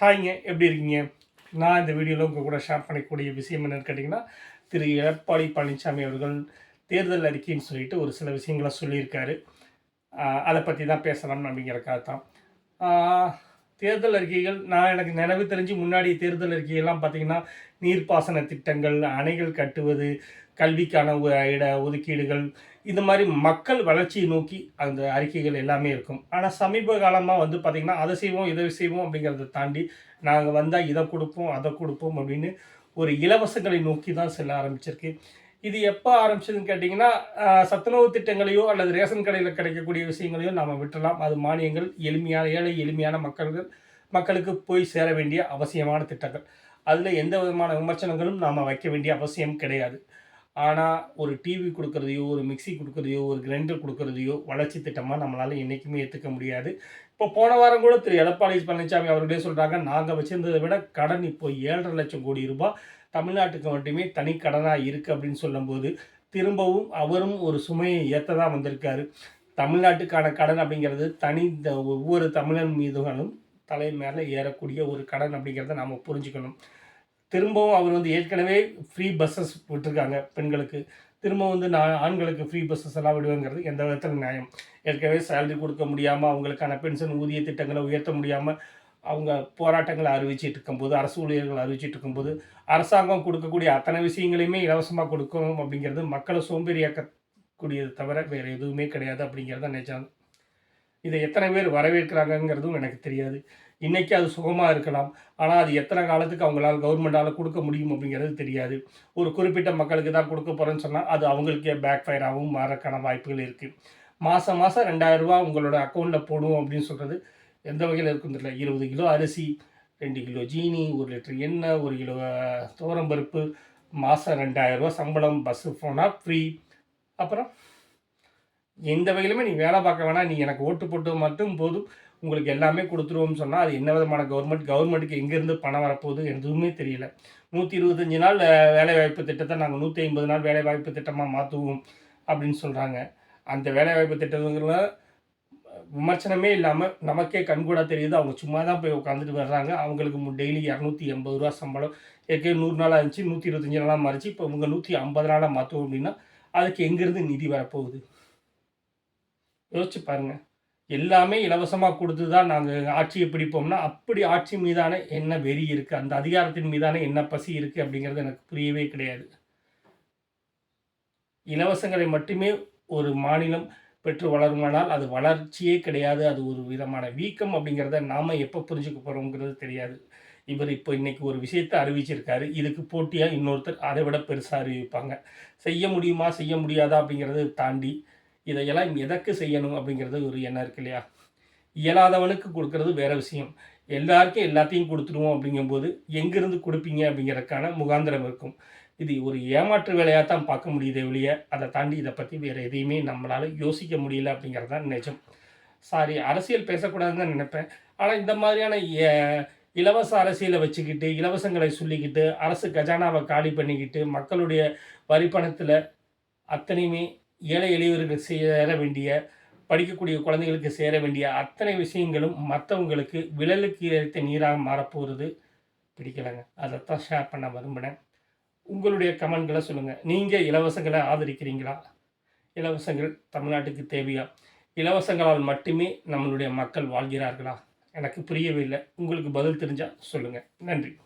ஹாய்ங்க எப்படி இருக்கீங்க? நான் இந்த வீடியோவில் உங்கள் கூட ஷேர் பண்ணக்கூடிய விஷயம் என்னன்னு கேட்டிங்கன்னா திரு எடப்பாடி பழனிசாமி அவர்கள் தேர்தல் அறிக்கைன்னு சொல்லிட்டு ஒரு சில விஷயங்களை சொல்லியிருக்காரு. அதை பற்றி தான் பேசலாம்னு அப்படிங்கிறக்காக தான். தேர்தல் அறிக்கைகள் நான் எனக்கு நினைவு தெரிஞ்சு முன்னாடி தேர்தல் அறிக்கையெல்லாம் பார்த்தீங்கன்னா நீர்ப்பாசன திட்டங்கள் அணைகள் கட்டுவது கல்விக்கான இட ஒதுக்கீடுகள் இந்த மாதிரி மக்கள் வளர்ச்சியை நோக்கி அந்த அறிக்கைகள் எல்லாமே இருக்கும். ஆனால் சமீப காலமாக வந்து பார்த்திங்கன்னா அதை செய்வோம் இதை செய்வோம் அப்படிங்கிறத தாண்டி நாங்கள் வந்தால் இதை கொடுப்போம் அதை கொடுப்போம் அப்படின்னு ஒரு இலவசங்களை நோக்கி தான் செல்ல ஆரம்பிச்சிருக்கு. இது எப்போ ஆரம்பிச்சதுன்னு கேட்டிங்கன்னா சத்துணவு திட்டங்களையோ அல்லது ரேஷன் கடையில் கிடைக்கக்கூடிய விஷயங்களையோ நாம் விட்டுறலாம். அது மானியங்கள் எளிமையான ஏழை எளிமையான மக்கள்கள் மக்களுக்கு போய் சேர வேண்டிய அவசியமான திட்டங்கள். அதில் எந்த விதமான விமர்சனங்களும் நாம் வைக்க வேண்டிய அவசியம் கிடையாது. ஆனால் ஒரு டிவி கொடுக்குறதையோ ஒரு மிக்ஸி கொடுக்குறதையோ ஒரு கிரைண்டர் கொடுக்குறதையோ வளர்ச்சி திட்டமாக நம்மளால் என்றைக்குமே ஏற்றுக்க முடியாது. இப்போ போன வாரம் கூட திரு. எடப்பாடி பழனிசாமி அவர்களே சொல்கிறாங்க நாங்கள் வச்சுருந்ததை விட கடன் இப்போ ஏழரை லட்சம் கோடி ரூபாய் தமிழ்நாட்டுக்கு மட்டுமே தனி கடனாக இருக்குது அப்படின்னு சொல்லும்போது திரும்பவும் அவரும் ஒரு சுமையை ஏற்ற தான் வந்திருக்காரு. தமிழ்நாட்டுக்கான கடன் அப்படிங்கிறது தனி த- ஒவ்வொரு தமிழன் மீதுகளும் தலை மேலே ஏறக்கூடிய ஒரு கடன் அப்படிங்கிறத நாம் புரிஞ்சுக்கணும். திரும்பவும் அவர் வந்து ஏற்கனவே ஃப்ரீ பஸ்ஸஸ் விட்டுருக்காங்க பெண்களுக்கு. திரும்ப வந்து நான் ஆண்களுக்கு ஃப்ரீ பஸ்ஸஸ் எல்லாம் விடுவேங்கிறது எந்த விதத்தில் நியாயம். ஏற்கனவே சேலரி கொடுக்க முடியாமல் அவங்களுக்கான பென்ஷன் ஊதிய திட்டங்களை உயர்த்த முடியாமல் அவங்க போராட்டங்களை அறிவிச்சிட்டு இருக்கும்போது அரசு ஊழியர்கள் அறிவிச்சிட்டு இருக்கும்போது அரசாங்கம் கொடுக்கக்கூடிய அத்தனை விஷயங்களையுமே இலவசமாக கொடுக்கணும் அப்படிங்கிறது மக்களை சோம்பேறியாக்கக்கூடியது தவிர வேறு எதுவுமே கிடையாது அப்படிங்கிறத நினைச்சாங்க இதை எத்தனை பேர் வரவேற்கிறாங்கங்கிறதும் எனக்கு தெரியாது. இன்றைக்கி அது சுகமாக இருக்கலாம். ஆனால் அது எத்தனை காலத்துக்கு அவங்களால் கவர்மெண்டால் கொடுக்க முடியும் அப்படிங்கிறது தெரியாது. ஒரு குறிப்பிட்ட மக்களுக்கு தான் கொடுக்க போகிறேன்னு சொன்னால் அது அவங்களுக்கே பேக் ஃபயராகவும் மாறக்கான வாய்ப்புகள் இருக்குது மாதம் மாதம் ரெண்டாயிரம் உங்களோட அக்கௌண்ட்டில் போடுவோம் அப்படின்னு சொல்கிறது எந்த வகையில் இருக்கும் தெரியல. இருபது கிலோ அரிசி ரெண்டு கிலோ ஜீனி ஒரு லிட்டர் எண்ணெய் ஒரு கிலோ அஹ், துவரம்பருப்பு மாதம் ரெண்டாயிரரூவா சம்பளம் பஸ்ஸு போனால் ஃப்ரீ அப்புறம் எந்த வகையிலுமே நீ வேலை பார்க்க வேணாம். நீ எனக்கு ஓட்டு போட்டு மட்டும் போதும். உங்களுக்கு எல்லாமே கொடுத்துருவோம்னு சொன்னால் அது என்ன விதமான கவர்மெண்ட் கவர்மெண்ட்டுக்கு எங்கேருந்து பணம் வரப்போகுது எதுவுமே தெரியல. நூற்றி இருபத்தஞ்சி நாள் வேலைவாய்ப்பு திட்டத்தை நாங்கள் நூற்றி ஐம்பது நாள் வேலைவாய்ப்பு திட்டமாக மாற்றுவோம் அப்படின்னு சொல்கிறாங்க அந்த வேலைவாய்ப்பு திட்டத்துங்கிற விமர்சனமே இல்லாமல் நமக்கே கண்கூடா தெரியுது. அவங்க சும்மா தான் போய் உட்காந்துட்டு வர்றாங்க. அவங்களுக்கு டெய்லி இரநூத்தி எண்பது ரூபா சம்பளம். ஏற்கனவே நூறு நாளாக இருந்துச்சு நூற்றி இருபத்தஞ்சி நாளாக மாறிச்சு. இப்போ இவங்க நூற்றி ஐம்பது நாளாக மாற்றோம் அப்படின்னா அதுக்கு எங்கேருந்து நிதி வரப்போகுது? யோசிச்சு பாருங்கள் எல்லாமே இலவசமாக கொடுத்து தான் நாங்கள் ஆட்சியை பிடிப்போம்னா அப்படி ஆட்சி மீதான என்ன வெறி இருக்குது அந்த அதிகாரத்தின் மீதான என்ன பசி இருக்குது அப்படிங்கிறது எனக்கு புரியவே கிடையாது. இலவசங்களை மட்டுமே ஒரு மாநிலம் பெற்று வளருமானால் அது வளர்ச்சியே கிடையாது. அது ஒரு விதமான வீக்கம் அப்படிங்கிறத நாம் எப்போ புரிஞ்சுக்க போகிறோங்கிறது தெரியாது. இவர் இப்போ இன்னைக்கு ஒரு விஷயத்தை அறிவிச்சிருக்காரு. இதுக்கு போட்டியாக இன்னொருத்தர் அதை விட பெருசாக அறிவிப்பாங்க. செய்ய முடியுமா செய்ய முடியாதா அப்படிங்கிறத தாண்டி இதையெல்லாம் எதற்கு செய்யணும் அப்படிங்கிறது ஒரு எண்ணம் இருக்கு இல்லையா? இயலாதவனுக்கு கொடுக்கறது வேற விஷயம். எல்லாருக்கும் எல்லாத்தையும் கொடுத்துருவோம் அப்படிங்கும்போது எங்கேருந்து கொடுப்பீங்க அப்படிங்கிறதுக்கான முகாந்திரம் இருக்கும். இது ஒரு ஏமாற்று வேலையாக தான் பார்க்க முடியுதே ஒழிய அதை தாண்டி இதை பற்றி வேறு எதையுமே நம்மளால் யோசிக்க முடியல அப்படிங்கிறது தான் நிஜம். சாரி அரசியல் பேசக்கூடாதுன்னு தான் நினைப்பேன். ஆனால் இந்த மாதிரியான இலவச அரசியலை வச்சுக்கிட்டு இலவசங்களை சொல்லிக்கிட்டு அரசு கஜானாவை காலி பண்ணிக்கிட்டு மக்களுடைய வரிப்பணத்தில் அத்தனையுமே ஏழை எளியவர்கள் சேர வேண்டிய படிக்கக்கூடிய குழந்தைகளுக்கு சேர வேண்டிய அத்தனை விஷயங்களும் மற்றவங்களுக்கு விழலுக்கு இறைத்த நீராக மாறப்போகிறது பிடிக்கலைங்க. அதைத்தான் ஷேர் பண்ண விரும்பினேன். உங்களுடைய கமெண்ட்களை சொல்லுங்கள் நீங்கள் இலவசங்களை ஆதரிக்கிறீங்களா? இலவசங்கள் தமிழ்நாட்டுக்கு தேவையா? இலவசங்களால் மட்டுமே நம்மளுடைய மக்கள் வாழ்கிறார்களா? எனக்கு புரியவே இல்லை. உங்களுக்கு பதில் தெரிஞ்சால் சொல்லுங்கள் நன்றி.